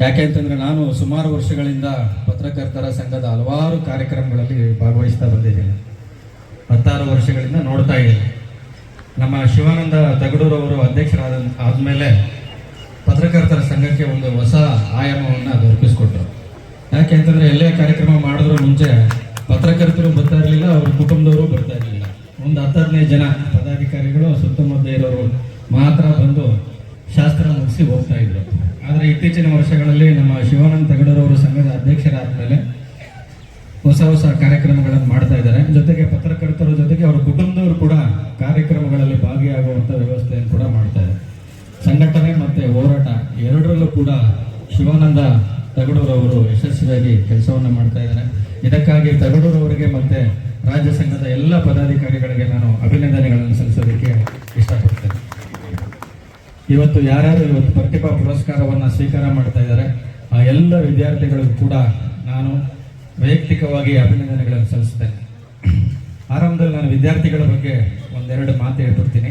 ಯಾಕೆ ಅಂತಂದ್ರೆ ನಾನು ಸುಮಾರು ವರ್ಷಗಳಿಂದ ಪತ್ರಕರ್ತರ ಸಂಘದ ಹಲವಾರು ಕಾರ್ಯಕ್ರಮಗಳಲ್ಲಿ ಭಾಗವಹಿಸ್ತಾ ಬಂದಿದ್ದೇನೆ. ಹತ್ತಾರು ವರ್ಷಗಳಿಂದ ನೋಡ್ತಾ ಇದ್ದೀನಿ. ನಮ್ಮ ಶಿವಾನಂದ ತಗಡೂರವರು ಅಧ್ಯಕ್ಷರಾದ ಆದಮೇಲೆ ಪತ್ರಕರ್ತರ ಸಂಘಕ್ಕೆ ಒಂದು ಹೊಸ ಆಯಾಮವನ್ನು ದೊರಕಿಸ್ಕೊಟ್ರು. ಯಾಕೆ ಅಂತಂದ್ರೆ ಎಲ್ಲೇ ಕಾರ್ಯಕ್ರಮ ಮಾಡಿದ್ರು ಮುಂಚೆ ಪತ್ರಕರ್ತರು ಬರ್ತಾ ಇರಲಿಲ್ಲ, ಅವ್ರ ಕುಟುಂಬದವರು ಬರ್ತಾ ಇರಲಿಲ್ಲ. ಒಂದು ಹತ್ತು ಜನ ಪದಾಧಿಕಾರಿಗಳು ಸುತ್ತಮುತ್ತ ಇರೋರು ಮಾತ್ರ ಬಂದು ಶಾಸ್ತ್ರ ಮುಗಿಸಿ ಹೋಗ್ತಾ ಇದ್ರು. ಆದರೆ ಇತ್ತೀಚಿನ ವರ್ಷಗಳಲ್ಲಿ ನಮ್ಮ ಶಿವಾನಂದ ತಗಡೂರವರು ಸಂಘದ ಅಧ್ಯಕ್ಷರಾದ ಮೇಲೆ ಹೊಸ ಹೊಸ ಕಾರ್ಯಕ್ರಮಗಳನ್ನು ಮಾಡ್ತಾ ಇದ್ದಾರೆ. ಜೊತೆಗೆ ಪತ್ರಕರ್ತರ ಜೊತೆಗೆ ಅವರ ಕುಟುಂಬದವರು ಕೂಡ ಕಾರ್ಯಕ್ರಮಗಳಲ್ಲಿ ಭಾಗಿಯಾಗುವಂಥ ವ್ಯವಸ್ಥೆಯನ್ನು ಕೂಡ ಮಾಡ್ತಾ ಸಂಘಟನೆ ಮತ್ತು ಹೋರಾಟ ಎರಡರಲ್ಲೂ ಕೂಡ ಶಿವಾನಂದ ತಗಡೂರವರು ಯಶಸ್ವಿಯಾಗಿ ಕೆಲಸವನ್ನು ಮಾಡ್ತಾ ಇದ್ದಾರೆ. ಇದಕ್ಕಾಗಿ ತಗಡೂರವರಿಗೆ ಮತ್ತೆ ರಾಜ್ಯ ಸಂಘದ ಎಲ್ಲ ಪದಾಧಿಕಾರಿಗಳಿಗೆ ನಾನು ಇವತ್ತು ಯಾರ್ಯಾರು ಇವತ್ತು ಪ್ರತಿಭಾ ಪುರಸ್ಕಾರವನ್ನು ಸ್ವೀಕಾರ ಮಾಡ್ತಾ ಇದ್ದಾರೆ, ಆ ಎಲ್ಲ ವಿದ್ಯಾರ್ಥಿಗಳಿಗೂ ಕೂಡ ನಾನು ವೈಯಕ್ತಿಕವಾಗಿ ಅಭಿನಂದನೆಗಳನ್ನು ಸಲ್ಲಿಸ್ತೇನೆ. ಆರಂಭದಲ್ಲಿ ನಾನು ವಿದ್ಯಾರ್ಥಿಗಳ ಬಗ್ಗೆ ಒಂದೆರಡು ಮಾತು ಹೇಳ್ಬಿಡ್ತೀನಿ.